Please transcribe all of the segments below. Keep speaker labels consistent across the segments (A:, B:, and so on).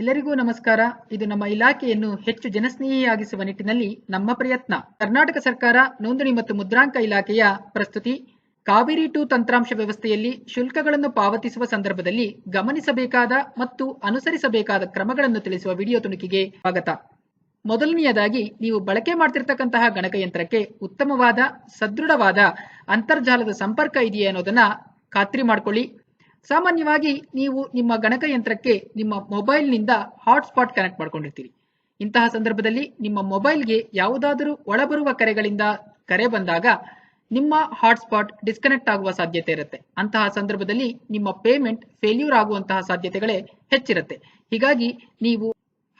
A: ಎಲ್ಲರಿಗೂ ನಮಸ್ಕಾರ. ಇದು ನಮ್ಮ ಇಲಾಖೆಯನ್ನು ಹೆಚ್ಚು ಜನಸ್ನೇಹಿಯಾಗಿಸುವ ನಿಟ್ಟಿನಲ್ಲಿ ನಮ್ಮ ಪ್ರಯತ್ನ. ಕರ್ನಾಟಕ ಸರ್ಕಾರ ನೋಂದಣಿ ಮತ್ತು ಮುದ್ರಾಂಕ ಇಲಾಖೆಯ ಪ್ರಸ್ತುತಿ, ಕಾವೇರಿ ಟು ತಂತ್ರಾಂಶ ವ್ಯವಸ್ಥೆಯಲ್ಲಿ ಶುಲ್ಕಗಳನ್ನು ಪಾವತಿಸುವ ಸಂದರ್ಭದಲ್ಲಿ ಗಮನಿಸಬೇಕಾದ ಮತ್ತು ಅನುಸರಿಸಬೇಕಾದ ಕ್ರಮಗಳನ್ನು ತಿಳಿಸುವ ವಿಡಿಯೋ ತುಣುಕಿಗೆ ಸ್ವಾಗತ. ಮೊದಲನೆಯದಾಗಿ, ನೀವು ಬಳಕೆ ಮಾಡ್ತಿರ್ತಕ್ಕಂತಹ ಗಣಕಯಂತ್ರಕ್ಕೆ ಉತ್ತಮವಾದ, ಸದೃಢವಾದ ಅಂತರ್ಜಾಲದ ಸಂಪರ್ಕ ಇದೆಯೇ ಅನ್ನೋದನ್ನ ಖಾತ್ರಿ ಮಾಡ್ಕೊಳ್ಳಿ. ಸಾಮಾನ್ಯವಾಗಿ ನೀವು ನಿಮ್ಮ ಗಣಕಯಂತ್ರಕ್ಕೆ ನಿಮ್ಮ ಮೊಬೈಲ್ನಿಂದ ಹಾಟ್ಸ್ಪಾಟ್ ಕನೆಕ್ಟ್ ಮಾಡ್ಕೊಂಡಿರ್ತೀರಿ. ಇಂತಹ ಸಂದರ್ಭದಲ್ಲಿ ನಿಮ್ಮ ಮೊಬೈಲ್ಗೆ ಯಾವುದಾದರೂ ಒಳಬರುವ ಕರೆಗಳಿಂದ ಕರೆ ಬಂದಾಗ ನಿಮ್ಮ ಹಾಟ್ಸ್ಪಾಟ್ ಡಿಸ್ಕನೆಕ್ಟ್ ಆಗುವ ಸಾಧ್ಯತೆ ಇರುತ್ತೆ. ಅಂತಹ ಸಂದರ್ಭದಲ್ಲಿ ನಿಮ್ಮ ಪೇಮೆಂಟ್ ಫೇಲ್ಯೂರ್ ಆಗುವಂತಹ ಸಾಧ್ಯತೆಗಳೇ ಹೆಚ್ಚಿರುತ್ತೆ. ಹೀಗಾಗಿ ನೀವು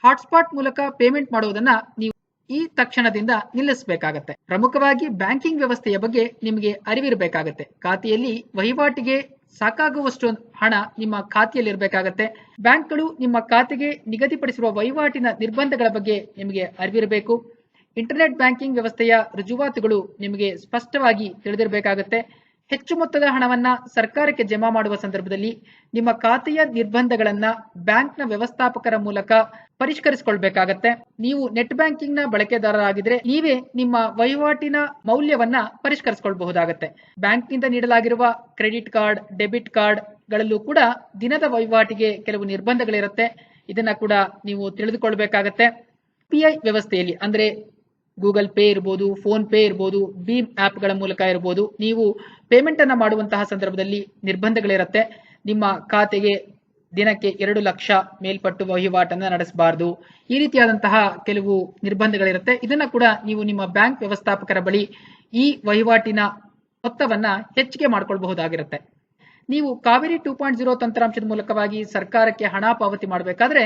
A: ಹಾಟ್ಸ್ಪಾಟ್ ಮೂಲಕ ಪೇಮೆಂಟ್ ಮಾಡುವುದನ್ನ ನೀವು ಈ ತಕ್ಷಣದಿಂದ ನಿಲ್ಲಿಸಬೇಕಾಗತ್ತೆ. ಪ್ರಮುಖವಾಗಿ ಬ್ಯಾಂಕಿಂಗ್ ವ್ಯವಸ್ಥೆಯ ಬಗ್ಗೆ ನಿಮಗೆ ಅರಿವಿರಬೇಕಾಗತ್ತೆ. ಖಾತೆಯಲ್ಲಿ ವಹಿವಾಟಿಗೆ ಸಾಕಾಗುವಷ್ಟು ಹಣ ನಿಮ್ಮ ಖಾತೆಯಲ್ಲಿ ಇರಬೇಕಾಗತ್ತೆ. ಬ್ಯಾಂಕ್ಗಳು ನಿಮ್ಮ ಖಾತೆಗೆ ನಿಗದಿಪಡಿಸಿರುವ ವಹಿವಾಟಿನ ನಿರ್ಬಂಧಗಳ ಬಗ್ಗೆ ನಿಮಗೆ ಅರಿವಿರಬೇಕು. ಇಂಟರ್ನೆಟ್ ಬ್ಯಾಂಕಿಂಗ್ ವ್ಯವಸ್ಥೆಯ ರುಜುವಾತುಗಳು ನಿಮಗೆ ಸ್ಪಷ್ಟವಾಗಿ ತಿಳಿದಿರಬೇಕಾಗತ್ತೆ. ಹೆಚ್ಚು ಮೊತ್ತದ ಹಣವನ್ನ ಸರ್ಕಾರಕ್ಕೆ ಜಮಾ ಮಾಡುವ ಸಂದರ್ಭದಲ್ಲಿ ನಿಮ್ಮ ಖಾತೆಯ ನಿರ್ಬಂಧಗಳನ್ನ ಬ್ಯಾಂಕ್ನ ವ್ಯವಸ್ಥಾಪಕರ ಮೂಲಕ ಪರಿಷ್ಕರಿಸಿಕೊಳ್ಬೇಕಾಗತ್ತೆ. ನೀವು ನೆಟ್ ಬ್ಯಾಂಕಿಂಗ್ನ ಬಳಕೆದಾರರಾಗಿದ್ರೆ ನೀವೇ ನಿಮ್ಮ ವಹಿವಾಟಿನ ಮೌಲ್ಯವನ್ನ ಪರಿಷ್ಕರಿಸಿಕೊಳ್ಬಹುದಾಗತ್ತೆ. ಬ್ಯಾಂಕ್ನಿಂದ ನೀಡಲಾಗಿರುವ ಕ್ರೆಡಿಟ್ ಕಾರ್ಡ್, ಡೆಬಿಟ್ ಕಾರ್ಡ್ ಗಳಲ್ಲೂ ಕೂಡ ದಿನದ ವಹಿವಾಟಿಗೆ ಕೆಲವು ನಿರ್ಬಂಧಗಳಿರುತ್ತೆ. ಇದನ್ನ ಕೂಡ ನೀವು ತಿಳಿದುಕೊಳ್ಬೇಕಾಗತ್ತೆ. ಪಿಐ ವ್ಯವಸ್ಥೆಯಲ್ಲಿ, ಅಂದ್ರೆ ಗೂಗಲ್ ಪೇ ಇರ್ಬೋದು, ಫೋನ್ ಪೇ ಇರ್ಬೋದು, ಭೀಮ್ ಆ್ಯಪ್ಗಳ ಮೂಲಕ ಇರ್ಬೋದು, ನೀವು ಪೇಮೆಂಟ್ ಅನ್ನ ಮಾಡುವಂತಹ ಸಂದರ್ಭದಲ್ಲಿ ನಿರ್ಬಂಧಗಳಿರುತ್ತೆ. ನಿಮ್ಮ ಖಾತೆಗೆ ದಿನಕ್ಕೆ ಎರಡು ಲಕ್ಷ ಮೇಲ್ಪಟ್ಟು ವಹಿವಾಟನ್ನು ನಡೆಸಬಾರದು. ಈ ರೀತಿಯಾದಂತಹ ಕೆಲವು ನಿರ್ಬಂಧಗಳಿರುತ್ತೆ. ಇದನ್ನು ಕೂಡ ನೀವು ನಿಮ್ಮ ಬ್ಯಾಂಕ್ ವ್ಯವಸ್ಥಾಪಕರ ಬಳಿ ಈ ವಹಿವಾಟಿನ ಮೊತ್ತವನ್ನ ಹೆಚ್ಚಿಗೆ ಮಾಡ್ಕೊಳ್ಬಹುದಾಗಿರುತ್ತೆ. ನೀವು ಕಾವೇರಿ ಟೂ ಪಾಯಿಂಟ್ ಜೀರೋ ತಂತ್ರಾಂಶದ ಮೂಲಕವಾಗಿ ಸರ್ಕಾರಕ್ಕೆ ಹಣ ಪಾವತಿ ಮಾಡಬೇಕಾದ್ರೆ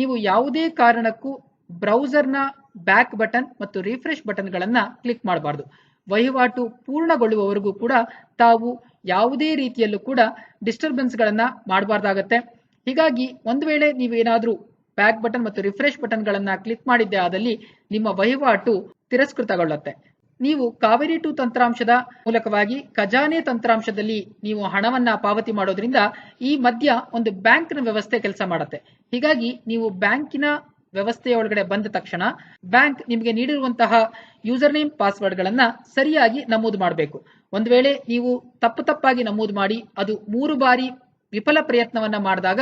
A: ನೀವು ಯಾವುದೇ ಕಾರಣಕ್ಕೂ ಬ್ರೌಸರ್ನ ಬ್ಯಾಕ್ ಬಟನ್ ಮತ್ತು ರಿಫ್ರೆಶ್ ಬಟನ್ಗಳನ್ನು ಕ್ಲಿಕ್ ಮಾಡಬಾರ್ದು. ವಹಿವಾಟು ಪೂರ್ಣಗೊಳ್ಳುವವರೆಗೂ ಕೂಡ ತಾವು ಯಾವುದೇ ರೀತಿಯಲ್ಲೂ ಕೂಡ ಡಿಸ್ಟರ್ಬೆನ್ಸ್ಗಳನ್ನು ಮಾಡಬಾರ್ದಾಗತ್ತೆ. ಹೀಗಾಗಿ ಒಂದು ವೇಳೆ ನೀವೇನಾದರೂ ಬ್ಯಾಕ್ ಬಟನ್ ಮತ್ತು ರಿಫ್ರೆಶ್ ಬಟನ್ಗಳನ್ನು ಕ್ಲಿಕ್ ಮಾಡಿದ್ದೆ ಆದಲ್ಲಿ ನಿಮ್ಮ ವಹಿವಾಟು ತಿರಸ್ಕೃತಗೊಳ್ಳುತ್ತೆ. ನೀವು ಕಾವೇರಿ ಟು ತಂತ್ರಾಂಶದ ಮೂಲಕವಾಗಿ ಖಜಾನೆ ತಂತ್ರಾಂಶದಲ್ಲಿ ನೀವು ಹಣವನ್ನ ಪಾವತಿ ಮಾಡೋದ್ರಿಂದ ಈ ಮಧ್ಯ ಒಂದು ಬ್ಯಾಂಕ್ನ ವ್ಯವಸ್ಥೆ ಕೆಲಸ ಮಾಡುತ್ತೆ. ಹೀಗಾಗಿ ನೀವು ಬ್ಯಾಂಕಿನ ವ್ಯವಸ್ಥೆಯ ಒಳಗಡೆ ಬಂದ ತಕ್ಷಣ ಬ್ಯಾಂಕ್ ನಿಮಗೆ ನೀಡಿರುವಂತಹ ಯೂಸರ್ ನೇಮ್ ಪಾಸ್ವರ್ಡ್ ಗಳನ್ನ ಸರಿಯಾಗಿ ನಮೂದು ಮಾಡಬೇಕು. ಒಂದು ವೇಳೆ ನೀವು ತಪ್ಪು ತಪ್ಪಾಗಿ ನಮೂದು ಮಾಡಿ, ಅದು ಮೂರು ಬಾರಿ ವಿಫಲ ಪ್ರಯತ್ನವನ್ನ ಮಾಡಿದಾಗ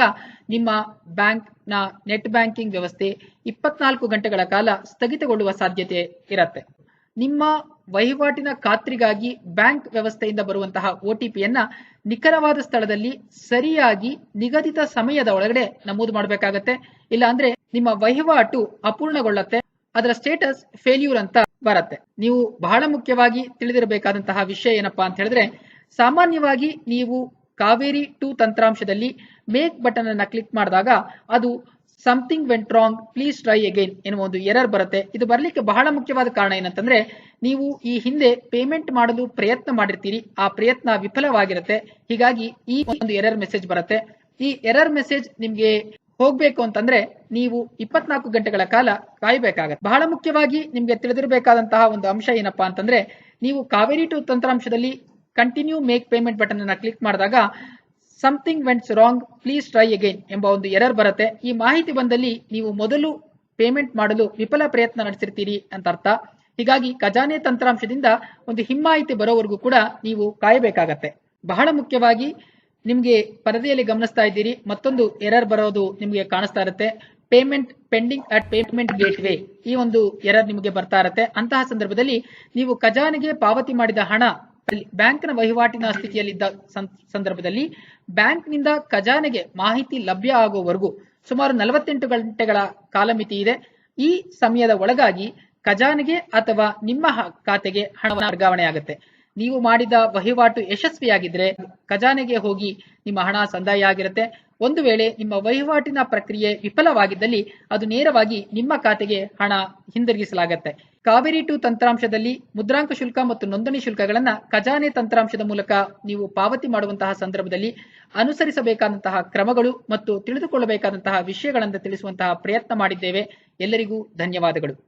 A: ನಿಮ್ಮ ಬ್ಯಾಂಕ್ನ ನೆಟ್ ಬ್ಯಾಂಕಿಂಗ್ ವ್ಯವಸ್ಥೆ ಇಪ್ಪತ್ನಾಲ್ಕು ಗಂಟೆಗಳ ಕಾಲ ಸ್ಥಗಿತಗೊಳ್ಳುವ ಸಾಧ್ಯತೆ ಇರತ್ತೆ. ನಿಮ್ಮ ವಹಿವಾಟಿನ ಖಾತ್ರಿಗಾಗಿ ಬ್ಯಾಂಕ್ ವ್ಯವಸ್ಥೆಯಿಂದ ಬರುವಂತಹ ಒ ಟಿ ಪಿಯನ್ನ ನಿಖರವಾದ ಸ್ಥಳದಲ್ಲಿ ಸರಿಯಾಗಿ ನಿಗದಿತ ಸಮಯದ ಒಳಗಡೆ ನಮೂದು ಮಾಡಬೇಕಾಗತ್ತೆ. ಇಲ್ಲ ಅಂದ್ರೆ ನಿಮ್ಮ ವಹಿವಾಟು ಅಪೂರ್ಣಗೊಳ್ಳುತ್ತೆ. ಅದರ ಸ್ಟೇಟಸ್ ಫೇಲ್ಯೂರ್ ಅಂತ ಬರುತ್ತೆ. ನೀವು ಬಹಳ ಮುಖ್ಯವಾಗಿ ತಿಳಿದಿರಬೇಕಾದಂತಹ ವಿಷಯ ಏನಪ್ಪಾ ಅಂತ ಹೇಳಿದ್ರೆ, ಸಾಮಾನ್ಯವಾಗಿ ನೀವು ಕಾವೇರಿ ಟು ತಂತ್ರಾಂಶದಲ್ಲಿ ಮೇಕ್ ಬಟನ್ ಅನ್ನ ಕ್ಲಿಕ್ ಮಾಡಿದಾಗ ಅದು something went wrong please try again ಎನ್ನುವ ಒಂದು ಎರರ್ ಬರುತ್ತೆ. ಇದು ಬರಲಿಕ್ಕೆ ಬಹಳ ಮುಖ್ಯವಾದ ಕಾರಣ ಏನಂತಂದ್ರೆ, ನೀವು ಈ ಹಿಂದೆ ಪೇಮೆಂಟ್ ಮಾಡಲು ಪ್ರಯತ್ನ ಮಾಡಿರ್ತೀರಿ, ಆ ಪ್ರಯತ್ನ ವಿಫಲವಾಗಿರುತ್ತೆ. ಹೀಗಾಗಿ ಈ ಒಂದು ಎರರ್ ಮೆಸೇಜ್ ಬರುತ್ತೆ. ಈ ಎರರ್ ಮೆಸೇಜ್ ನಿಮ್ಗೆ ಹೋಗ್ಬೇಕು ಅಂತಂದ್ರೆ, ನೀವು ಇಪ್ಪತ್ನಾಲ್ಕು ಗಂಟೆಗಳ ಕಾಲ ಕಾಯಬೇಕಾಗತ್ತೆ. ಬಹಳ ಮುಖ್ಯವಾಗಿ ನಿಮ್ಗೆ ತಿಳಿದಿರಬೇಕಾದಂತಹ ಒಂದು ಅಂಶ ಏನಪ್ಪಾ ಅಂತಂದ್ರೆ, ನೀವು ಕಾವೇರಿ ಟು ತಂತ್ರಾಂಶದಲ್ಲಿ ಕಂಟಿನ್ಯೂ ಮೇಕ್ ಪೇಮೆಂಟ್ ಬಟನ್ ಅನ್ನ ಕ್ಲಿಕ್ ಮಾಡಿದಾಗ something wents wrong please try again ಎಂಬ ಒಂದು ಎರರ್ ಬರುತ್ತೆ. ಈ ಮಾಹಿತಿ ಬಂದಲ್ಲಿ ನೀವು ಮೊದಲು ಪೇಮೆಂಟ್ ಮಾಡಲು ವಿಫಲ ಪ್ರಯತ್ನ ನಡೆಸಿರ್ತೀರಿ ಅಂತ ಅರ್ಥ. ಹೀಗಾಗಿ ಖಜಾನೆ ತಂತ್ರಾಂಶದಿಂದ ಒಂದು ಹಿಮ್ಮಾಹಿತಿ ಬರೋವರೆಗೂ ಕೂಡ ನೀವು ಕಾಯಬೇಕಾಗತ್ತೆ. ಬಹಳ ಮುಖ್ಯವಾಗಿ ನಿಮಗೆ ಪರದೆಯಲ್ಲಿ ಗಮನಿಸ್ತಾ ಇದ್ದೀರಿ, ಮತ್ತೊಂದು ಎರರ್ ಬರೋದು ನಿಮಗೆ ಕಾಣಿಸ್ತಾ ಇರುತ್ತೆ. Payment pending at payment gateway ಈ ಒಂದು ಎರರ್ ನಿಮಗೆ ಬರ್ತಾ ಇರುತ್ತೆ. ಅಂತಹ ಸಂದರ್ಭದಲ್ಲಿ ನೀವು ಖಜಾನೆಗೆ ಪಾವತಿ ಮಾಡಿದ ಹಣ ಬ್ಯಾಂಕ್ನ ವಹಿವಾಟಿನ ಸ್ಥಿತಿಯಲ್ಲಿದ್ದ ಸಂದರ್ಭದಲ್ಲಿ ಬ್ಯಾಂಕ್ನಿಂದ ಖಜಾನೆಗೆ ಮಾಹಿತಿ ಲಭ್ಯ ಆಗುವವರೆಗೂ ಸುಮಾರು ನಲವತ್ತೆಂಟು ಗಂಟೆಗಳ ಕಾಲಮಿತಿ ಇದೆ. ಈ ಸಮಯದ ಒಳಗಾಗಿ ಖಜಾನೆಗೆ ಅಥವಾ ನಿಮ್ಮ ಖಾತೆಗೆ ಹಣ ವರ್ಗಾವಣೆ ಆಗುತ್ತೆ ನೀವು ಮಾಡಿದ ವಹಿವಾಟು ಯಶಸ್ವಿಯಾಗಿದ್ರೆ ಖಜಾನೆಗೆ ಹೋಗಿ ನಿಮ್ಮ ಹಣ ಸಂದಾಯ ಆಗಿರುತ್ತೆ. ಒಂದು ವೇಳೆ ನಿಮ್ಮ ವಹಿವಾಟಿನ ಪ್ರಕ್ರಿಯೆ ವಿಫಲವಾಗಿದ್ದಲ್ಲಿ ಅದು ನೇರವಾಗಿ ನಿಮ್ಮ ಖಾತೆಗೆ ಹಣ ಹಿಂದಿರುಗಿಸಲಾಗುತ್ತೆ. ಕಾವೇರಿ ಟು ತಂತ್ರಾಂಶದಲ್ಲಿ ಮುದ್ರಾಂಕ ಶುಲ್ಕ ಮತ್ತು ನೋಂದಣಿ ಶುಲ್ಕಗಳನ್ನ ಖಜಾನೆ ತಂತ್ರಾಂಶದ ಮೂಲಕ ನೀವು ಪಾವತಿ ಮಾಡುವಂತಹ ಸಂದರ್ಭದಲ್ಲಿ ಅನುಸರಿಸಬೇಕಾದಂತಹ ಕ್ರಮಗಳು ಮತ್ತು ತಿಳಿದುಕೊಳ್ಳಬೇಕಾದಂತಹ ವಿಷಯಗಳನ್ನು ತಿಳಿಸುವಂತಹ ಪ್ರಯತ್ನ ಮಾಡಿದ್ದೇವೆ. ಎಲ್ಲರಿಗೂ ಧನ್ಯವಾದಗಳು.